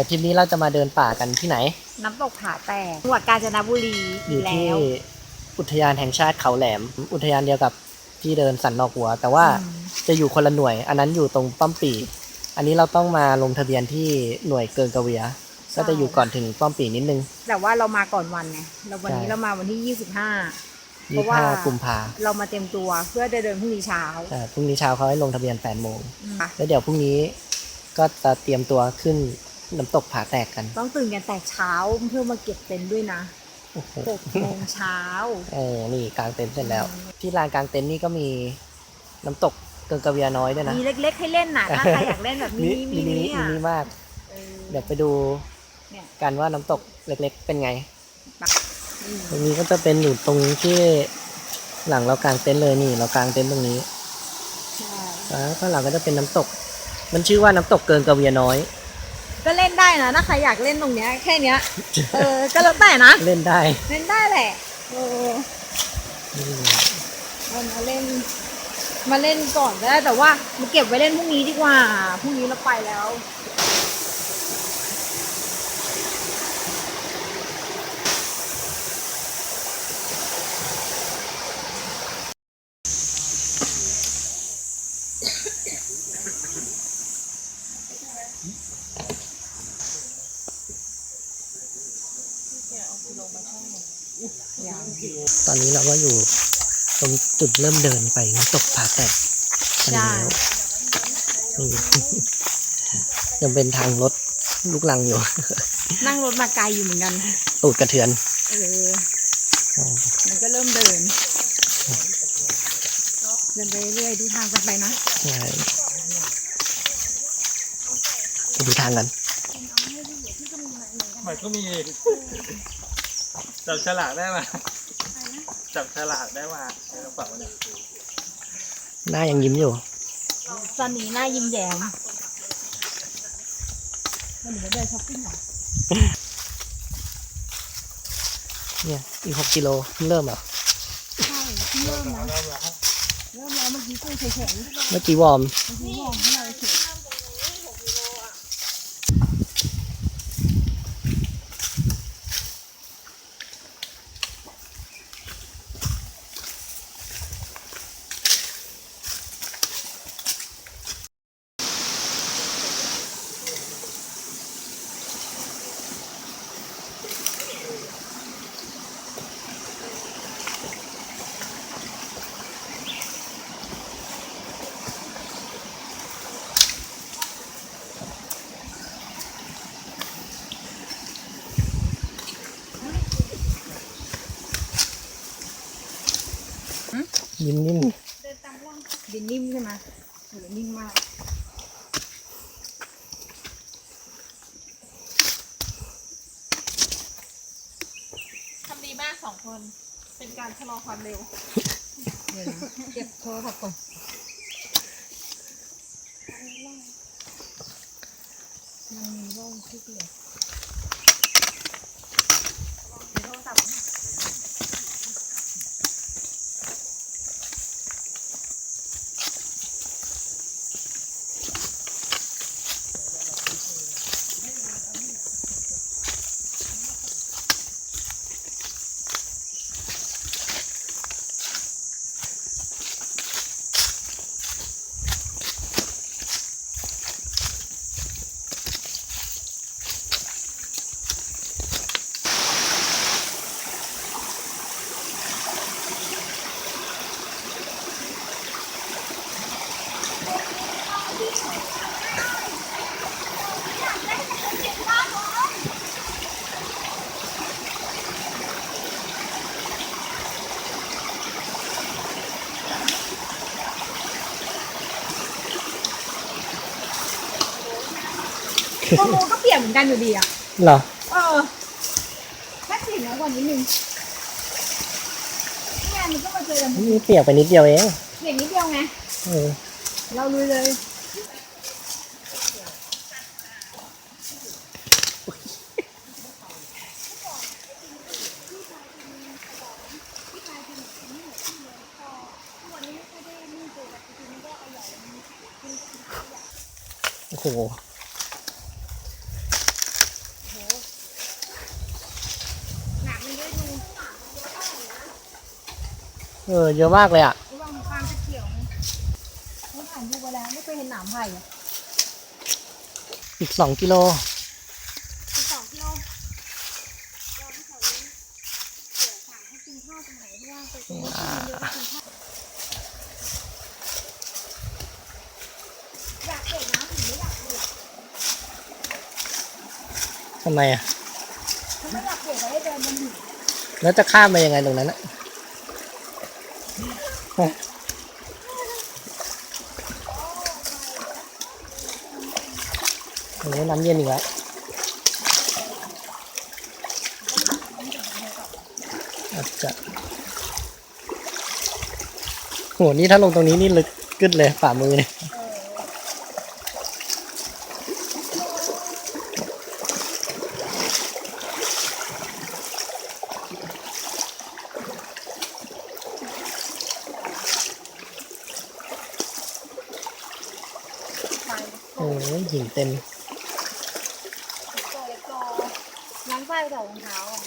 เดี๋ยวทริปนี้เราจะมาเดินป่ากันที่ไหน น้ำตกผาแตกจังหวัดกาญจนบุรีออียู่กแล้ที่วอุทยานแห่งชาติเขาแหลม อุทยานเดียวกับที่เดินสันนอกหัว แต่ว่าอืม จะอยู่คนละหน่วย อันนั้นอยู่ตรงป้อมปี อันนี้เราต้องมาลงทะเบียนที่หน่วยเกินกระเวีย ก็จะอยู่ก่อนถึงป้อมปีนิดนึง แต่ว่าเรามาก่อนวันไงเราวันนี้ใช่ เรามาวันที่ 25 เพยี่ราะว่าห้ากุมภาเรามาเตรียมตัวเพื่อจะเดินพรุ่งนี้เช้าอ่าพรุ่งนี้เช้าเขาให้ลงทะเบียน8โมง อืมแล้วเดี๋ยวพรุ่งนี้ก็จะเตรียมตัวขึ้น น้ำตกผาแตกกัน ต้องตื่นกันแต่เช้าเพื่อมาเก็บเต็นท์ด้วยนะโอ้โห6โมงเช้า เออ นี่กางเต็นท์เสร็จแล้ว ที่ลานกางเต็นท์นี่ก็มีน้ำตกเกินกระเวียน้อยด้วยนะ มีเล็ก ๆ ให้เล่นน่ะ ถ้าใครอยากเล่นแบบมินิมิมินินิมิอะนิมากเออเดี๋ยวไปดูเนี่ยกันว่าน้ำตกเล็ก ๆ เป็นไงอืมตรงนี้ก็จะเป็นอยู่ตรงที่หลังเรากางเต็นท์เลยนี่ เรากางเต็นท์ตรงนี้ ใช่ แล้วข้างหลังก็จะเป็นน้ำตก มันชื่อว่าน้ำตกเกินกระเวียน้อย ก็เล่นได้นะถ้าใครอยากเล่นตรงเนี้ยแค่เนี้ย เออ ก็แล้วแต่นะ เล่นได้ เล่นได้แหละเอออืมเรามาเล่น มาเล่นก่อนก็ได้แต่ว่ามาเก็บไว้เล่นพรุ่งนี้ดีกว่า พรุ่งนี้เราไปแล้ว ตอนนี้เราก็อยู่ตรงจุดเริ่มเดินไปน้ำตกผาแตกกันแล้วนี่ ยังเป็นทางรถลูกลังอยู่ นั่งรถมาไกลอยู่เหมือนกัน ตูดกระเทือน เออ มันก็เริ่มเดิน เดินไปเรื่อยๆดูทางกันไปนะใช่ไปดูทางกันมันก็มีจับฉลากได้มา จับฉลากได้มาในกระเป๋าเนี่ยหน้ายังยิ้มอยู่ ตอนนี้หน้ายิ้มแย้มมันเหมือนเดินช้อปปิ้งเหรอเนี่ยอีกหกกิโลเพิ่งเริ่มเหรอใช่เพิ่งเริ่มนะเริ่มแล้วเมื่อกี้กูเฉยๆเมื่อกี้วอร์มเมื่อกี้มองให้เราเฉย ยิ้มนิ่มดินนิ่มใช่ไหมโหนิ่มมากทำดีมากสองคน เป็นการชะลอความเร็วเดี๋ยวนะเก็บโทรศัพท์ก่อนยังมีร่องที่เดียว โมโมก็เปลี่ยนเหมือนกันอยู่ดีอะ เหรอ เออแค่สีน้อยกว่านิดนึงนี่ไงมันก็มาเจอกันนี่เปียกไปนิดเดียวเองเปลี่ยนนิดเดียวไง เออ เราลุยเลยโอ้โห เออเยอะมากเลยอะระวังฟางจะเขียวนะต้องถ่ายรูปไว้แล้วไม่เคยเห็นหนามไผ่อะอีกสองกิโลสิบสองกิโลเราไม่แถวนี้เดี๋ยวถามให้กินข้าวตรงไหนที่ว่างไปกินข้าวเยอะๆกินข้าวอยากเก่งนะถึงไม่อยากเก่งทำไมอะถ้าไม่อยากเก่งก็ให้เดินบนหินแล้วจะข้ามไปยังไงตรงนั้นอะ โอ้น้ำเย็นอีกแล้วอาจจะโหนี่ถ้าลงตรงนี้นี่ลึกกึดเลยฝ่ามือเนี่ย ไป โอ้ย หินเต็มโกยโกล้างไส้ไปแต่รองเท้าอะ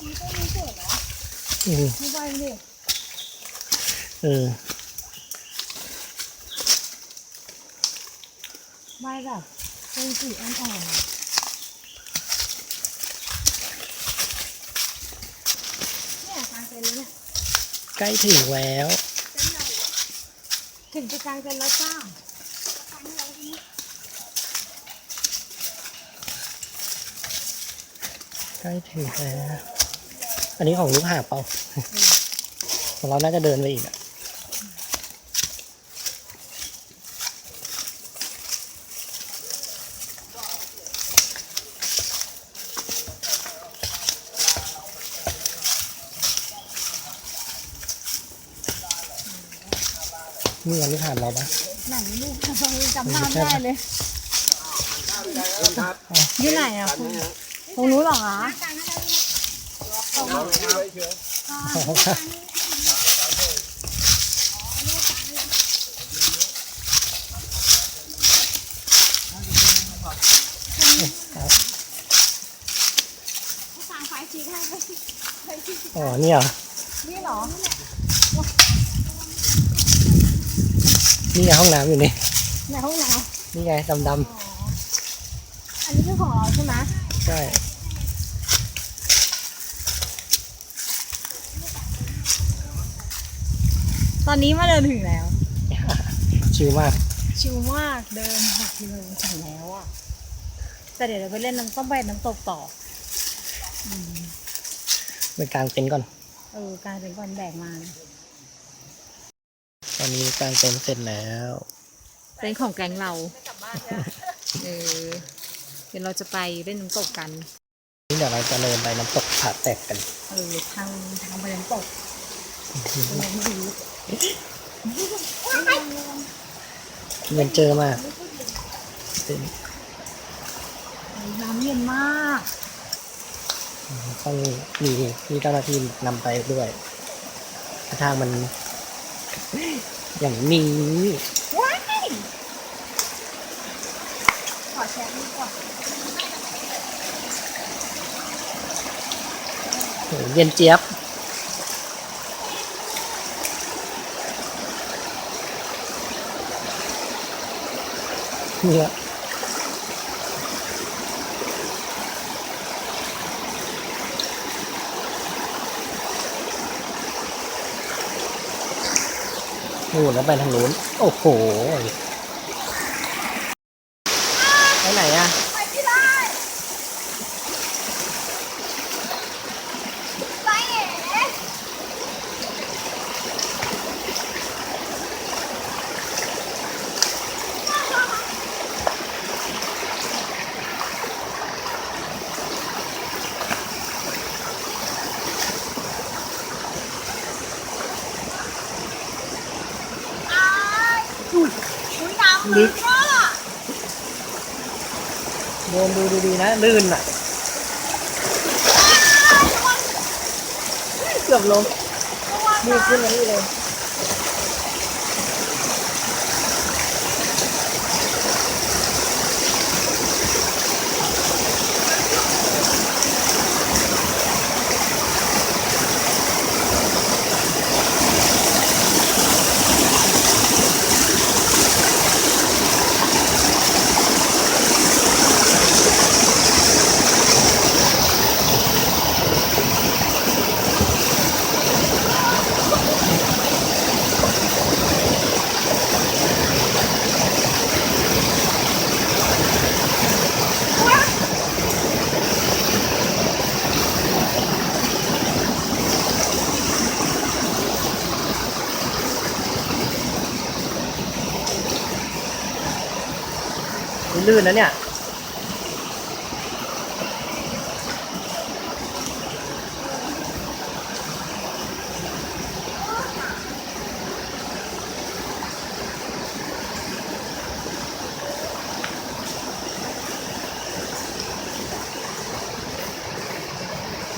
มันก็มีเสือเหรอ อืม ไม่ไหวดิ เออไหวแบบเป็นสีอ่อนๆเนี่ยกลางเต็นท์แล้วเนี่ยใกล้ถึงแล้ว ถึงจะกลางเต็นท์แล้วจ้าใกล้ถึงแล้ว อันนี้ของลูกหาบเปล่าของเราน่าจะเดินไปอีกอะนี่อันลูกหาบเราปะไหนลูกจำหน้าไม่ได้เลยอยู่ไหนอะคุณตรงนู้นเหรอคะ อ๋อเนี่ยเหรอนี่เหรอ นี่ไงห้องน้ำอยู่นี่ ในห้องน้นี่ไงดำำอ๋ออันนี้คือของเราใช่ไหม ๆใช่ ตอนนี้มาเดินถึงแล้ว ชิลมาก ชิลมากเดินหกกิโลถึงแล้วอะ แต่เดี๋ยวเราไปเล่นน้ำต้องไปน้ำตกต่ออืมไปกางเต็นท์ก่อน เออกลายเป็นก่อนแบกมานะตอนนี้กางเต็นท์เสร็จแล้ว เป็นของแก๊งเราเออเดี๋ยวเราจะไปเล่นน้ำตกกัน นี่เดี๋ยวเราจะเดินไปน้ำตกผาแตกกัน เออทางทางไปน้ำตกเป็นอย่างที่ดี เงินเจอมากเต็มน้ำเย็นมากต้องมีมีเจ้าหน้าที่นำไปด้วยถ้าทางมัน อย่างนี้ว้ายขอแชร์นี่ก่อนโหเย็นเจี๊ยบ เนี่ยนู่นแล้วไปทางนู้น โอ้โห ไปไหนอะ ไปที่ไรไปเอ๋ เลึกเดินดูดีๆนะ ลื่นอะเกือบลงนี่ขึ้นมานี่เลย นนะเนี่ย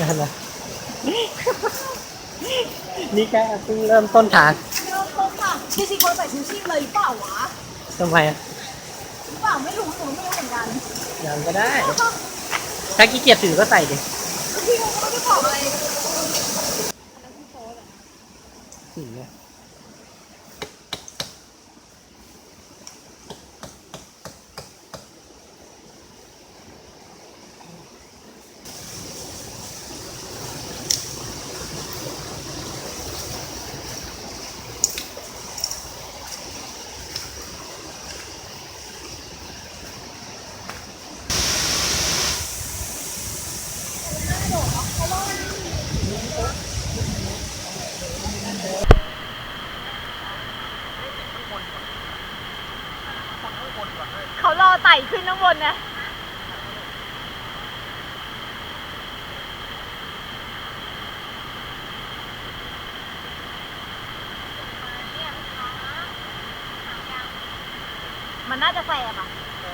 นั่นแหละ นี่แค่เพิ่งเริ่มต้นทางเริ่มต้นค่ะจริงๆคนใส่ชูชีพเลยหรือเปล่าวะ ทำไมอะ กันยังก็ได้ ถ้าขี้เกียจถือก็ใส่ดิพี่เขาก็ไม่ได้บอกอะไร ไต่ขึ้นข้างบนนะ มันน่าจะแสบอะ อั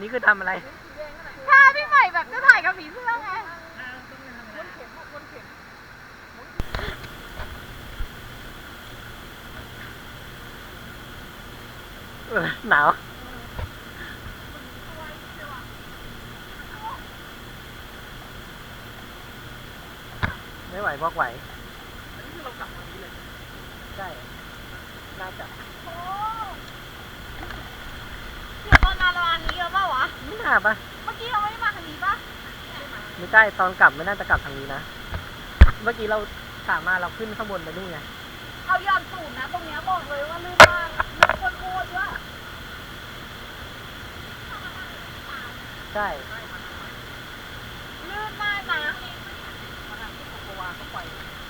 นนี้คือทำอะไร ถ้าพี่ใหม่แบบจะถ่ายกับผีเสื้อไงเออหนาวไม่ไหวพอกไหว อันนี้คือเรากลับวันนี้เลย ใช่ น่าจะเดี๋ยวตอน มาประมาณนี้เยอะเปล่าวะ ไม่น่าปะเมื่อกี้เราไม่ได้มาทางนี้ปะไม่ใช่ตอนกลับไม่น่าจะกลับทางนี้นะ เมื่อกี้เราสามารถเราขึ้นข้างบนไปนู่นไง เอายอนสูงนะ ตรงเนี้ยบอกเลยว่าลื่นมากลื่นโคตรๆด้วยใช่ ลื่นมากนะ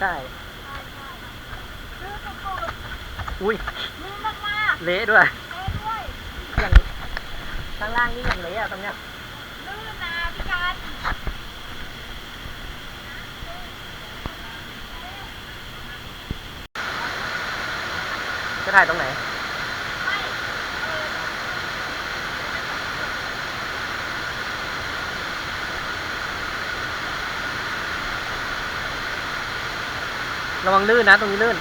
ใช่ ลื่นสุดอุ้ยๆลื่นมากเละด้วย ๆเอ้ด้วย อย่าง ข้างล่างนี่อย่างเละอะตรงเนี้ยลื่นนะพี่การจะถ่ายตรงไหนไม่เออระวังลื่นนะ ตรงนี้ลื่น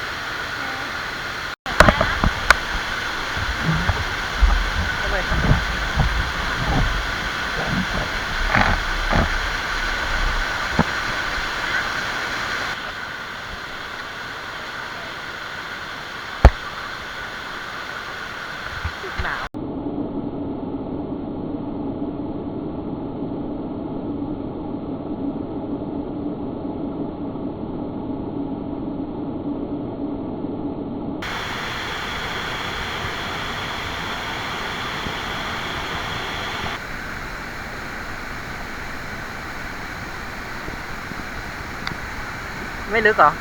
ไม่ลึกเหรอ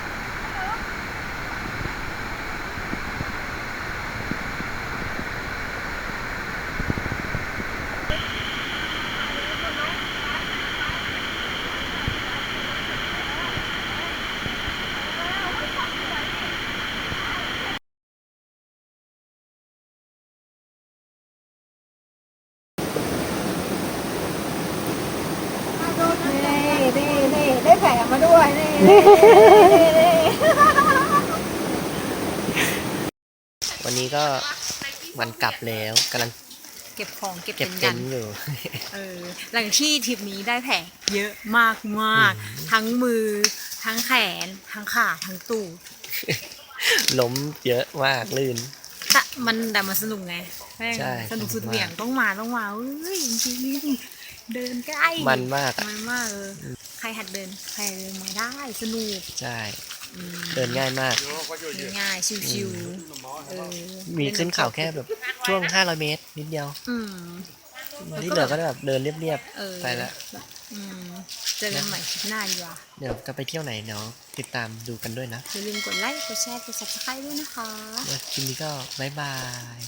นี่นี่นี่ได้แผลมาด้ วยนี่วันนี้ก็วันกลับแล้วกำลังเก็บของเก็บเก็บเป็นเต็กันนท์อยู่ เออหลังที่ทริปนี้ได้แผลเยอะมากมากทั้งมือ ทั้งแขน ทั้งขาทั้งตูดล้มเยอะมากลื่น แต่มันแต่มันสนุกไงแม่งใช่สนุกสุดสนุกมากเหวี่ยงต้องมาต้องมาเอ้ยจริงๆเดินใกล้มันมากอะมันมากเออใค รหัดเดินใครเดินมาได้สนุกใช่ อืมเดินง่ายมากง่ายๆชิวๆเออมีขึ้นเขาแค่แบบช่วง 500 เมตร นิดเดียว อืมที่เหลือก็แบบเดินเรียบเออๆ ไปละ อืมเจอกันใหม่คลิปหน้าดีกว่าเดี๋ยวจะไปเที่ยวไหนเนาะติดตามดูกันด้วยนะอย่าลืมกดไลค์กดแชร์กด subscribe ด้วยนะคะ แล้วคลิปนี้ก็บายบาย